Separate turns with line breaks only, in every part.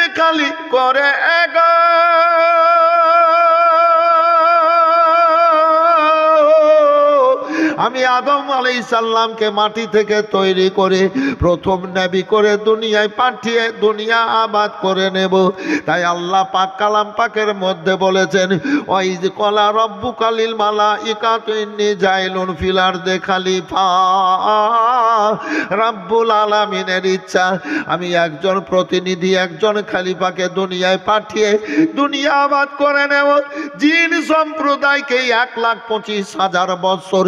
দুনিয়াকে খালি করে এগো আমি আদম আলাই সাল্লামকে মাটি থেকে তৈরি করে প্রথম নবী করে দুনিয়ায় পাঠিয়ে দুনিয়া আবাদ করে নেব। তাই আল্লাহ পাক কালাম পাকের মধ্যে বলেছেন ওই কলা রব্বু কালিল মালা ইকাতুন্নি জাইলুন ফিলার দে খালিফা। রাব্বুল আলামিনের ইচ্ছা। আমি একজন প্রতিনিধি, একজন খালিফাকে দুনিয়ায় পাঠিয়ে দুনিয়া আবাদ করে নেব। জিন সম্প্রদায়কে এক লাখ পঁচিশ হাজার বছর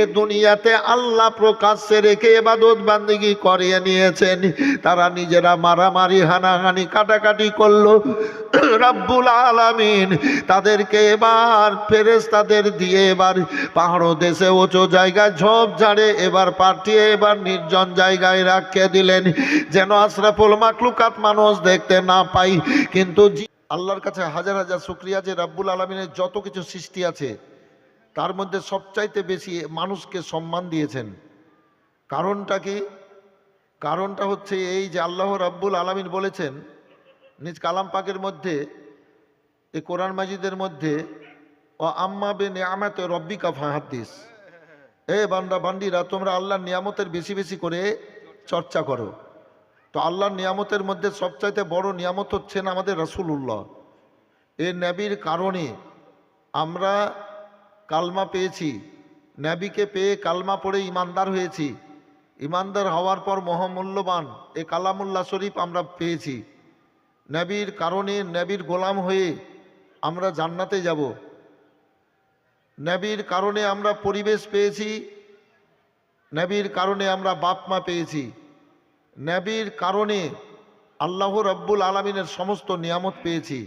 এ দুনিয়াতে আল্লাহ প্রকাশ্যে রেখে এবাদত বান্দিগি করিয়ে নিয়েছেন। তারা নিজেরা মারামারি, হানাহানি, কাটাকাটি করল। রাব্বুল আলামিন তাদেরকে এবার ফেরেস তাদের দিয়ে এবার পাহাড় দেশে উঁচু জায়গায় ঝোপ ঝাড়ে এবার পাঠিয়ে এবার নির্জন জায়গায় রাখিয়ে দিলেন, যেন আশরাফুল মাকলুকাত মানুষ দেখতে না পাই। কিন্তু আল্লাহর কাছে হাজার হাজার শুক্রিয়া যে রাব্বুল আলমিনের যত কিছু সৃষ্টি আছে, তার মধ্যে সবচাইতে বেশি মানুষকে সম্মান দিয়েছেন। কারণটা কি? কারণটা হচ্ছে এই যে আল্লাহ রাব্বুল আলামিন বলেছেন, নিজ কালাম পাকের মধ্যে, এই কোরআন মাজিদের মধ্যে ও আম্মা বে নিয়ামত রব্বিকা ফাহাদ্দিস এ বান্দা বান্ডিরা তোমরা আল্লাহর নিয়ামতের বেশি বেশি করে চর্চা করো। তো আল্লাহর নিয়ামতের মধ্যে সবচাইতে বড় নিয়ামত হচ্ছেন আমাদের রসুল্লাহ এ নবীর কারণে আমরা কালমা পেয়েছি। নবীকে পেয়ে কালমা পড়ে ইমানদার হয়েছি। ইমানদার হওয়ার পর মহামূল্যবান এ কালামুল্লাহ শরীফ আমরা পেয়েছি। নবীর কারণে নবীর গোলাম হয়ে আমরা জান্নাতে যাব। নবীর কারণে আমরা পরিবেশ পেয়েছি, নবীর কারণে আমরা বাপ মা পেয়েছি। নবীর কারণে আল্লাহ রব্বুল আলমিনের সমস্ত নিয়ামত পেয়েছি।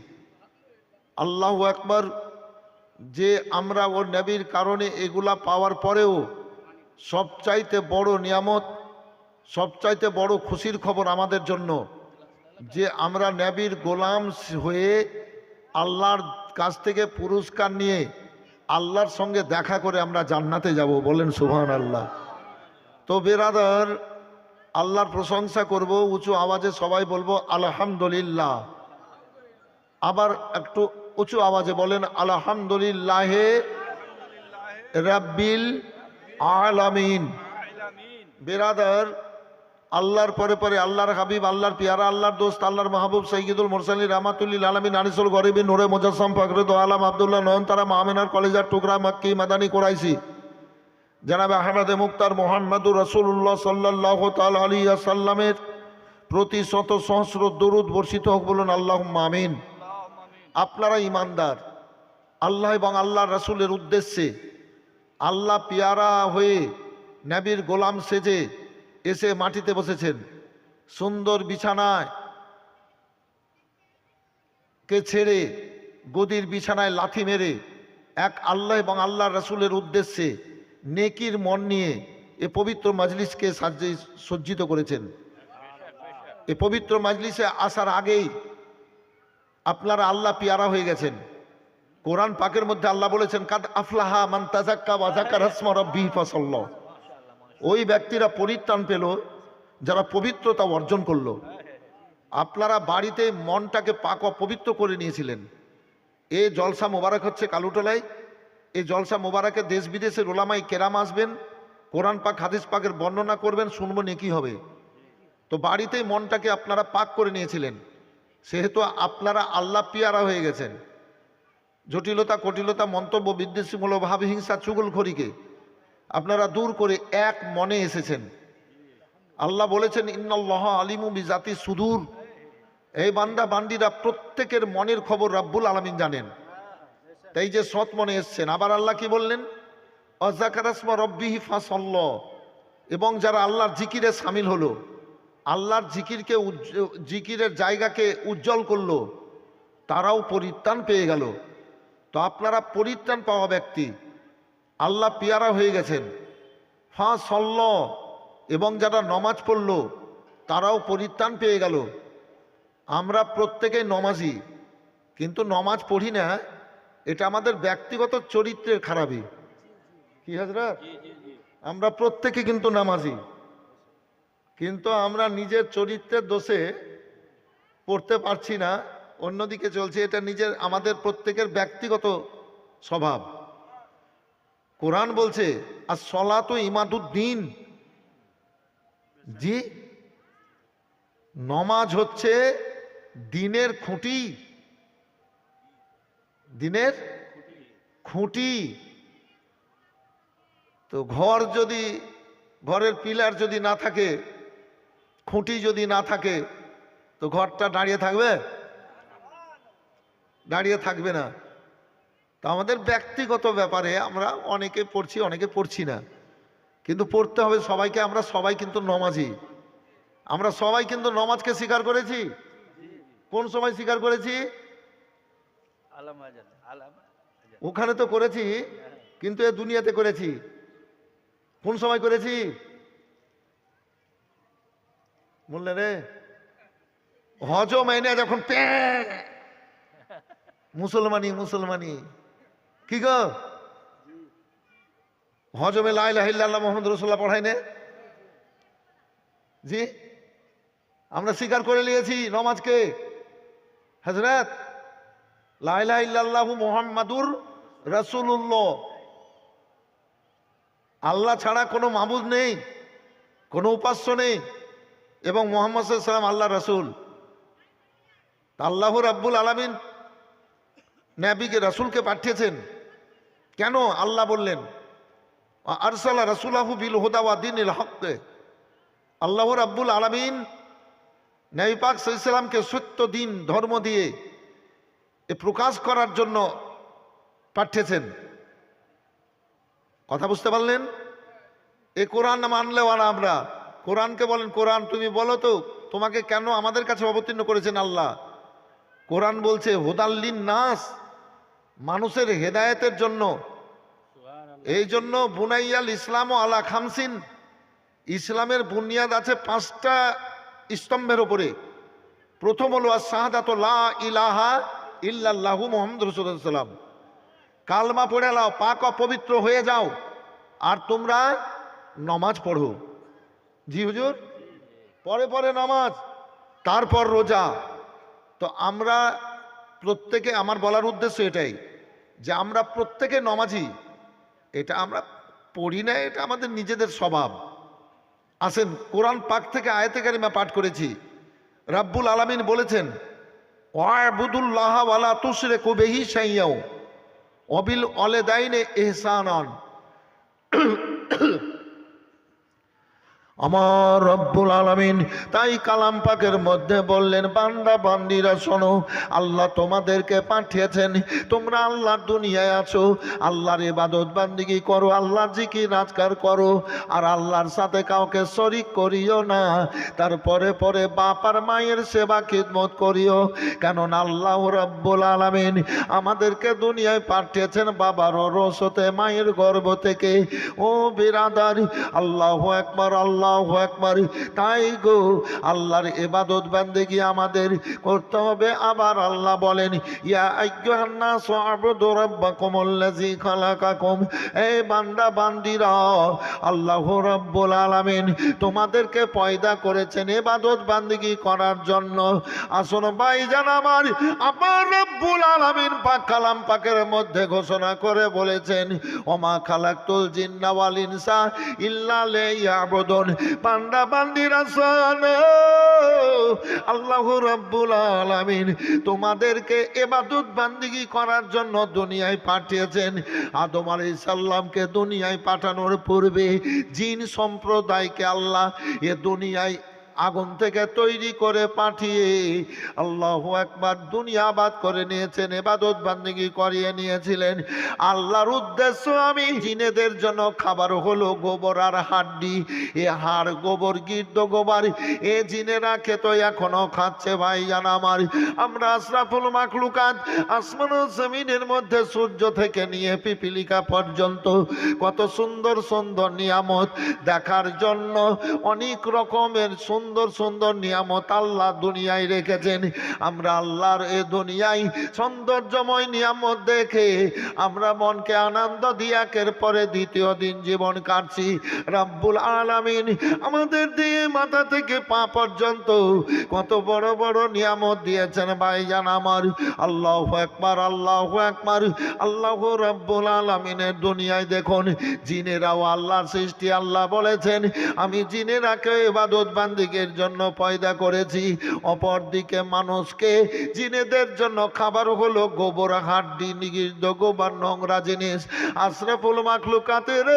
আল্লাহ একবার যে আমরা ও নবীর কারণে এগুলা পাওয়ার পরেও সবচাইতে বড় নিয়ামত, সবচাইতে বড় খুশির খবর আমাদের জন্য, যে আমরা নবীর গোলাম হয়ে আল্লাহর কাছ থেকে পুরস্কার নিয়ে আল্লাহর সঙ্গে দেখা করে আমরা জান্নাতে যাব, বলেন সুহান আল্লাহ তো বেরাদার, আল্লাহর প্রশংসা করব, উঁচু আওয়াজে সবাই বলব, আলহামদুলিল্লাহ। আবার একটু উঁচু আওয়াজে বলেন, আলহামদুলিল্লাহ রাব্বিল আলামিন। বেরাদার আল্লাহর পরে পরে আল্লাহর হাবিব, আল্লাহর পিয়ারা, আল্লাহর দোস্ত, আল্লাহর মাহবুব সৈয়দুল মোরসালি রামাতুল্লিল আলমিন, আনিসুল গরিবী, নুরে মুজাসম ফখরুদ আলম, আবদুল্লাহ, নয়নতারা মাহমিনার কলেজার টুকরা, মাক্কি, মাদানী, কোরাইশি। জানাবে আহমেদ মুক্তার মোহাম্মদুর রসুল্লাহ সাল্লাহ তাল আলী সাল্লামের প্রতি শত সহস্র দরুদ বর্ষিত হোক বলুন আল্লাহ মামিন আপনারা ইমানদার আল্লাহ এবং আল্লাহ রসুলের উদ্দেশ্যে আল্লাহ পিয়ারা হয়ে নবীর গোলাম সেজে এসে মাটিতে বসেছেন। সুন্দর বিছানায় কে ছেড়ে গদির বিছানায় লাথি মেরে এক আল্লাহ এবং আল্লাহ রসুলের উদ্দেশ্যে নেকির মন নিয়ে এ পবিত্র মাজলিসকে সাজ্জে সজ্জিত করেছেন। এ পবিত্র মাজলিসে আসার আগেই আপনারা আল্লাহ পিয়ারা হয়ে গেছেন। কোরআন পাকের মধ্যে আল্লাহ বলেছেন, কাদ আফলাহা মান তাজাক্কা ওয়াজাক্কা রসমা রব্বি ফসল্ল ওই ব্যক্তিরা পরিত্রাণ পেল, যারা পবিত্রতা অর্জন করল। আপনারা বাড়িতে মনটাকে পাক পবিত্র করে নিয়েছিলেন। এ জলসা মোবারক হচ্ছে কালুটলায়। এই জলসা মোবারকে দেশ বিদেশের ওলামাই কেরাম আসবেন, কোরআন পাক, হাদিস পাকের বর্ণনা করবেন, শুনব নেকি হবে। তো বাড়িতেই মনটাকে আপনারা পাক করে নিয়েছিলেন। সেহেতু আপনারা আল্লাহ পিয়ারা হয়ে গেছেন। জটিলতা, কটিলতা, মন্তব্য, বিদ্বেষীমূলক ভাব হিংসা চুগলখড়িকে আপনারা দূর করে এক মনে এসেছেন। আল্লাহ বলেছেন, ইন্নাল্লাহ আলিমু বিজাতি সুদূর। এই বান্দা, বান্দিরা প্রত্যেকের মনের খবর রাব্বুল আলমিন জানেন। তাই যে সৎ মনে এসছেন। আবার আল্লাহ কি বললেন? অজাকারাসমা রব্বিহি ফাসল্ল। এবং যারা আল্লাহর জিকিরে সামিল হলো, আল্লাহর জিকিরকে জিকিরের জায়গাকে উজ্জ্বল করল, তারাও পরিত্রাণ পেয়ে গেল। তো আপনারা পরিত্রাণ পাওয়া ব্যক্তি। আল্লাহ পিয়ারা হয়ে গেছেন। ফা সল্ল এবং যারা নমাজ পড়ল তারাও পরিত্রাণ পেয়ে গেল। আমরা প্রত্যেকেই নমাজি কিন্তু নমাজ পড়ি না এটা আমাদের ব্যক্তিগত চরিত্রের খারাপই। কি হাজরাত আমরা প্রত্যেকে কিন্তু নামাজি। কিন্তু আমরা নিজের চরিত্রের দোষে পড়তে পারছি না অন্যদিকে চলছে এটা নিজের আমাদের প্রত্যেকের ব্যক্তিগত স্বভাব। কোরআন বলছে আর সলা তো ইমাদুদ্দিন। জি? নমাজ হচ্ছে দিনের খুঁটি। দিনের খুঁটি। তো ঘর যদি, ঘরের পিলার যদি না থাকে, খুঁটি যদি না থাকে, তো ঘরটা দাঁড়িয়ে থাকবে? দাঁড়িয়ে থাকবে না। আমাদের ব্যক্তিগত ব্যাপারে আমরা অনেকে পড়ছি অনেকে পড়ছি না। কিন্তু পড়তে হবে সবাইকে আমরা সবাই কিন্তু নমাজি। আমরা সবাই কিন্তু নমাজকে স্বীকার করেছি? কোন সময় স্বীকার করেছি। ওখানে তো করেছি কিন্তু এ দুনিয়াতে করেছি। কোন সময় করেছি? বললে রে হজ মাইনে যখন মুসলমানি মুসলমানি। কি গো? হজমে লাইল্লাহ মোহাম্মদ রসুল্লাহ পড়াই নে জি? আমরা স্বীকার করে নিয়েছি নমাজকে। হজরত লাইলা ইল্লাল্লাহু মোহাম্মাদুর রাসূলুল্লাহ। আল্লাহ ছাড়া কোনো মাবুদ নেই, কোনো উপাস্য নেই, এবং মোহাম্মদ সাল্লাম আল্লাহ রাসূল। তা আল্লাহ রাব্বুল আলামিন নবীকে, রাসূলকে পাঠিয়েছেন। কেন আল্লাহ বললেন আরসালা রাসূলাহু বিল হুদা ওয়া দীনিল হক আল্লাহ রাব্বুল আলামিন নবী পাক সত্য দিন, ধর্ম দিয়ে এ প্রকাশ করার জন্য পাঠিয়েছেন। কথা বুঝতে পারলেন? এ কোরআন মানলেও আর আমরা, কোরআনকে বলেন, কোরআন, তুমি বলো তো, তোমাকে কেন আমাদের কাছে অবতীর্ণ করেছেন আল্লাহ? কোরআন বলছে হোদাল্লিন নাস মানুষের হেদায়েতের জন্য। এই জন্য বুনাইয়াল ইসলাম ও আলা খামসিন। ইসলামের বুনিয়াদ আছে পাঁচটা স্তম্ভের ওপরে প্রথম হলো শাহাদাত লা ইলাহা ইল্লাল্লাহু মোহাম্মদ রসুল্লাম কালমা পড়ে লাও পাক অপবিত্র হয়ে যাও। আর তোমরা নমাজ পড়ো। জি হুজুর? পরে পরে নামাজ, তারপর রোজা। তো আমরা প্রত্যেকে, আমার বলার উদ্দেশ্য এটাই। যে আমরা প্রত্যেকে নমাজি, এটা আমরা পড়ি না, এটা আমাদের নিজেদের স্বভাব। আসেন, কোরআন পাক থেকে আয়তে কারিমা পাঠ করেছি। রাব্বুল আলামিন বলেছেন, ওয়াবুদুল্লাহ তুসরে কুবেহি সাইয়াও অবিল অলেদাইনে এহসানন আমার রব্বুল আলামিন তাই কালাম পাকের মধ্যে বললেন, বান্দা, বান্দিরা, শোনো, আল্লাহ তোমাদেরকে পাঠিয়েছেন, তোমরা আল্লাহ দুনিয়ায় আছো, আল্লাহর ইবাদত বান্দিগি করো, আল্লাহর জিকির রাজকার করো, আর আল্লাহর সাথে কাউকে শরিক করিও না, তারপরে পরে বাপ আর মায়ের সেবা খিদমত করিও, কেননা আল্লাহ রব্বুল আলামিন আমাদেরকে দুনিয়ায় পাঠিয়েছেন বাবার রসতে মায়ের গর্ভ থেকে। ও বিরাদার, আল্লাহ একবার আল্লাহ একবার তাই গো, আল্লাহর এবাদত বান্দেগি আমাদের করতে হবে। আবার আল্লাহ বলেন, ইয়া আইয়ুহান্নাস আবুদু রাব্বাকুমুল্লাযী খালাকাকুম। এই বান্দা, বান্দিরা, আল্লাহ রাব্বুল আলামিন তোমাদেরকে পয়দা করেছেন এবাদত বান্দিগি করার জন্য। আসুন ভাইজান আমার আমার রব্বুল আলামিন পাক কালাম পাকের মধ্যে ঘোষণা করে বলেছেন, ওমা খালাকতুল জিন্না ওয়াল ইনসা ইল্লা লিয়াবুদুন। বান্দা পান্ডিরা শোনো আল্লাহ রব্বুল আলামিন তোমাদেরকে এবাদত বান্দিগি করার জন্য দুনিয়ায় পাঠিয়েছেন। আদম আলি সাল্লামকে দুনিয়ায় পাঠানোর পূর্বে জিন সম্প্রদায়কে আল্লাহ এ দুনিয়ায় আগুন থেকে তৈরি করে পাঠিয়ে আল্লাহ একবার দুনিয়াবাদ করে নিয়েছেন এবাদত বান্দিগি করিয়ে নিয়েছিলেন। আল্লাহর উদ্দেশ্য আমি জিনেদের জন্য খাবার হলো গোবর আর হাড্ডি। এ হাড় গোবর, গির্দ গোবর, এ জিনেরা খেত, এখনও খাচ্ছে ভাই জান আমার। আমরা আশরাফুল মাখলুকাত আসমান জমিনের মধ্যে সূর্য থেকে নিয়ে পিপিলিকা পর্যন্ত কত সুন্দর সুন্দর নিয়ামত দেখার জন্য অনেক রকমের সুন্দর সুন্দর সুন্দর নিয়ামত আল্লাহ দুনিয়ায় রেখেছেন। আমরা আল্লাহর এ দুনিয়ায় সৌন্দর্যময় নিয়ামত দেখে আমরা মনকে আনন্দ দিয়াকের পরে দ্বিতীয় দিন জীবন কাটছি। রাব্বুল আলামিন আমাদের দিয়ে মাথা থেকে পা পর্যন্ত কত বড় বড় নিয়ামত দিয়েছেন ভাইজান আমার। আল্লাহ একবার আল্লাহ একবার আল্লাহ রাব্বুল আলামিনের দুনিয়ায় দেখুন, জিনেরাও আল্লাহর সৃষ্টি আল্লাহ বলেছেন, আমি জিনেরাকে ইবাদত বান্দিকের জন্য পয়দা করেছি। অপরদিকে মানুষকে জিনেদের জন্য খাবার হলো গোবর, হাড্ডি, নিগির্দ, গোবর, নোংরা জিনিস। আশরাফুল মাখলুকাতের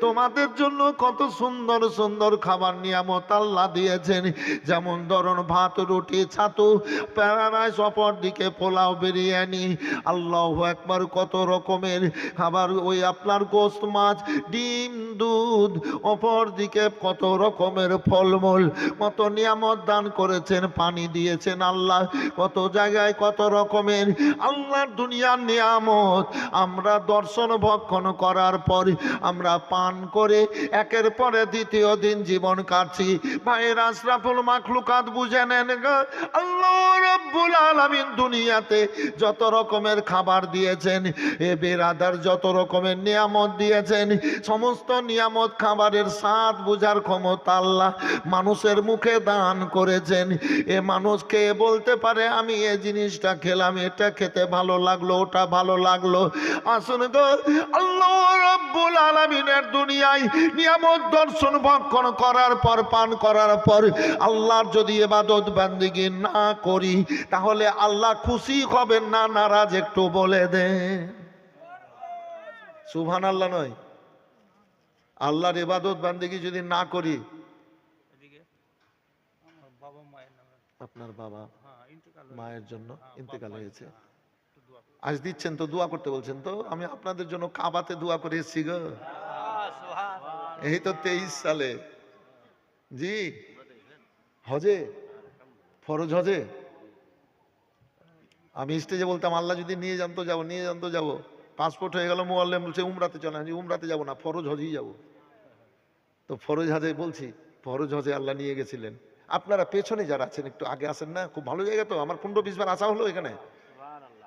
তোমাদের জন্য কত সুন্দর সুন্দর খাবার নিয়ামত আল্লাহ দিয়েছেন। যেমন ধরুন ভাত, রুটি, ছাতু প্যারারাইস অপর দিকে পোলাও, বিরিয়ানি। আল্লাহ একবার কত রকমের খাবার। ওই আপনার গোস্ত, মাছ, ডিম, দুধ, অপর দিকে কত রকমের ফলমূল। কত নিয়ামত দান করেছেন, পানি দিয়েছেন আল্লাহ। কত জায়গায় কত রকমের আল্লাহর দুনিয়ার নিয়ামত। আমরা দর্শন ভক্ষণ করার পর আমরা পান করে একের পরে দ্বিতীয় দিন জীবন কাটছি ভাইয়ের, আশরাফুল মাখলুকাত বুঝে নেন। আল্লাহ রাব্বুল আলামিন দুনিয়াতে যত রকমের খাবার দিয়েছেন, এ বেরাদার যত রকমের নিয়ামত দিয়েছেন, সমস্ত নিয়ামত খাবারের স্বাদ বুঝার ক্ষমতা আল্লাহ মানুষের মুখে দান করেছেন এ মানুষ খেয়ে বলতে পারে, আমি এ জিনিসটা খেলাম, এটা খেতে ভালো লাগল, ওটা ভালো লাগল আসুন গো, আল্লাহ রাব্বুল আলামিনের দুনিয়ায় নিয়ামত দর্শন ভক্ষণ করার পর পান করার পর আল্লাহর যদি এবাদত বান্দিগি না করি তাহলে আল্লাহ খুশি হবেন না নারাজ একটু বলে দে সুবহান আল্লাহ নয়। আল্লাহর এবাদত বান্দিগি যদি না করি আপনার বাবা
হ্যাঁ
মায়ের জন্য ইন্তেকাল হয়েছে। আজ দিচ্ছেন তো দোয়া করতে বলছেন তো আমি আপনাদের জন্য কাবাতে দোয়া করে এসেছি গো। এই তো তেইশ সালে। জি। হজে? ফরজ হজে? আমি স্টেজে বলতাম আল্লাহ যদি নিয়ে যান তো যাব নিয়ে যান তো যাব। পাসপোর্ট হয়ে গেল মোয়াল্লাম বলছে উমরাতে চলে আমি উমরাতে যাব না ফরজ হজেই যাব। তো ফরজ হজে বলছি ফরজ হজে আল্লাহ নিয়ে গেছিলেন। আপনারা পেছনে যারা আছেন একটু আগে আসেন না? খুব ভালো জায়গা তো আমার পনেরো বিশ বার আসা হলো এখানে।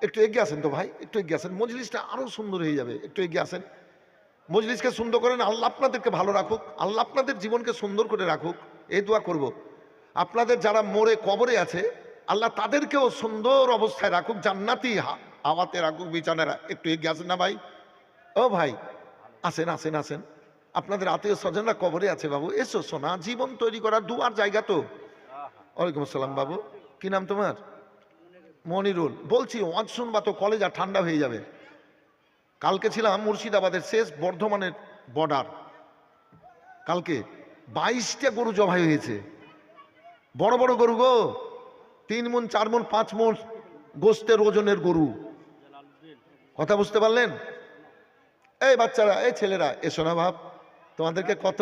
একটু এগিয়ে আসেন তো ভাই একটু এগিয়ে আসেন। মজলিসটা আরও সুন্দর হয়ে যাবে। একটু এগিয়ে আসেন। মজলিসকে সুন্দর করেন, আল্লাহ আপনাদেরকে ভালো রাখুক, আল্লাহ আপনাদের জীবনকে সুন্দর করে রাখুক, এই দোয়া করব। আপনাদের যারা মোড়ে কবরে আছে, আল্লাহ তাদেরকেও সুন্দর অবস্থায় রাখুক, জান্নাতি হা- হাওয়াতে রাখুক বিছানারা একটু এগিয়ে আসেন না ভাই? ও ভাই, আসেন আসেন আসেন। আপনাদের আত্মীয় স্বজনরা কবরে আছে বাবু, এসো, সোনা, জীবন তৈরি করার দুয়ার জায়গা তো। ওয়ালাইকুম আসসালাম বাবু, কি নাম তোমার? মনিরুল, বলছি, ওয়াজ শুনবা তো কলেজ আর ঠান্ডা হয়ে যাবে। কালকে ছিলাম মুর্শিদাবাদের শেষ বর্ধমানের বর্ডার। কালকে বাইশটা গরু জবাই হয়েছে। বড় বড় গরু গো। তিন মন, চার মন, পাঁচ মন গোস্তের ওজনের গরু। কথা বুঝতে পারলেন? এই বাচ্চারা, এই ছেলেরা, এসো না ভাব তোমাদেরকে কত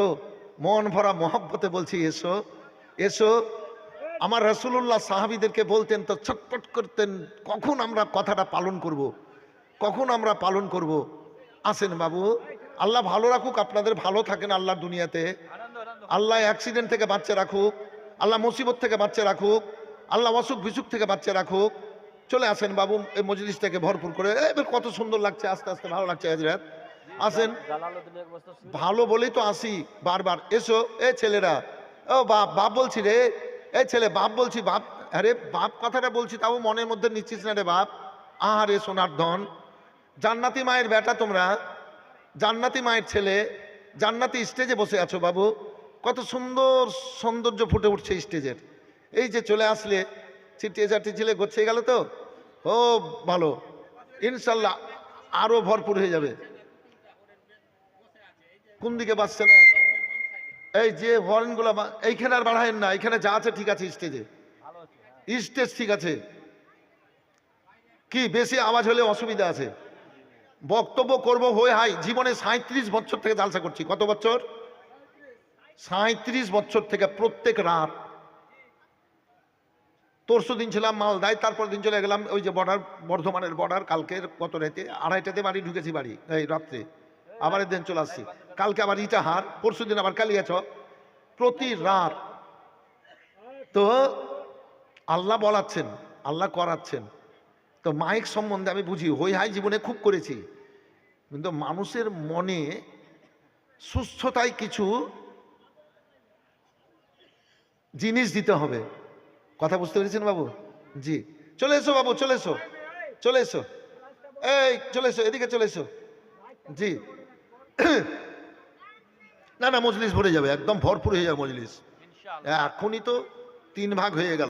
মন ভরা মহাব্বতে বলছি, এসো। এসো। আমার রসুল্লাহ সাহাবিদেরকে বলতেন, তো ছটপট করতেন, কখন আমরা কথাটা পালন করব। কখন আমরা পালন করব। আসেন বাবু, আল্লাহ ভালো রাখুক, আপনাদের ভালো থাকেন আল্লাহর দুনিয়াতে। আল্লাহ অ্যাক্সিডেন্ট থেকে বাচ্চা রাখুক, আল্লাহ মুসিবত থেকে বাচ্চা রাখুক, আল্লাহ অসুখ বিসুখ থেকে বাচ্চা রাখুক। চলে আসেন বাবু, এই মজলিসটাকে ভরপুর করে। এবার কত সুন্দর লাগছে, আস্তে আস্তে ভালো লাগছে হাজরাত আসেন। ভালো বলেই তো আসি, বারবার। এসো, এ ছেলেরা। ও বাপ বাপ বলছি রে। এ ছেলে, বাপ বলছি, বাপ, আরে বাপ কথাটা বলছি, তাও মনের মধ্যে নিচ্ছিস না রে বাপ। আহারে সোনার ধন। জান্নাতি মায়ের বেটা তোমরা, জান্নাতি মায়ের ছেলে, জান্নাতি স্টেজে বসে আছো বাবু। কত সুন্দর সৌন্দর্য ফুটে উঠছে স্টেজের এই যে চলে আসলে ছিটিয়ে চাটি ছিলে গচ্ছে গেল তো? ও ভালো। ইনশাল্লাহ আরও ভরপুর হয়ে যাবে। কোন দিকে বাজছে না? এই যে হর্নগুলো এইখানে আর বাড়ায়েন না এখানে যা আছে ঠিক আছে স্টেজে। স্টেজ ঠিক আছে। কি, বেশি আওয়াজ হলে অসুবিধা আছে। বক্তব্য করব হয়ে হাই, জীবনে সাঁত্রিশ বছর থেকে জালসা করছি। কত বছর? সাঁত্রিশ বছর থেকে প্রত্যেক রাত তরশু দিন ছিলাম মালদায় তারপর দিন চলে গেলাম ওই যে বর্ডার, বর্ধমানের বর্ডার, কালকের কত রাতে? আড়াইটাতে বাড়ি ঢুকেছি বাড়ি, এই রাত্রে। আবার দিন চলে আসছি। কালকে আবার ইটাহার, পরশু দিন আবার কালিয়াছ প্রতি রাত তো আল্লাহ বলাচ্ছেন, আল্লাহ করাচ্ছেন। তো মাইক সম্বন্ধে আমি বুঝি হই হাই জীবনে খুব করেছি। কিন্তু মানুষের মনে সুস্থতায় কিছু জিনিস দিতে হবে। কথা বুঝতে পেরেছেন বাবু? জি। চলে এসো বাবু চলে এসো। চলে এসো। এই চলে এসো এদিকে চলে এসো। জি। না না মজলিস ভরে যাবে একদম ভরপুর হয়ে যাবে মজলিস। এখনই তো তিন ভাগ হয়ে গেল।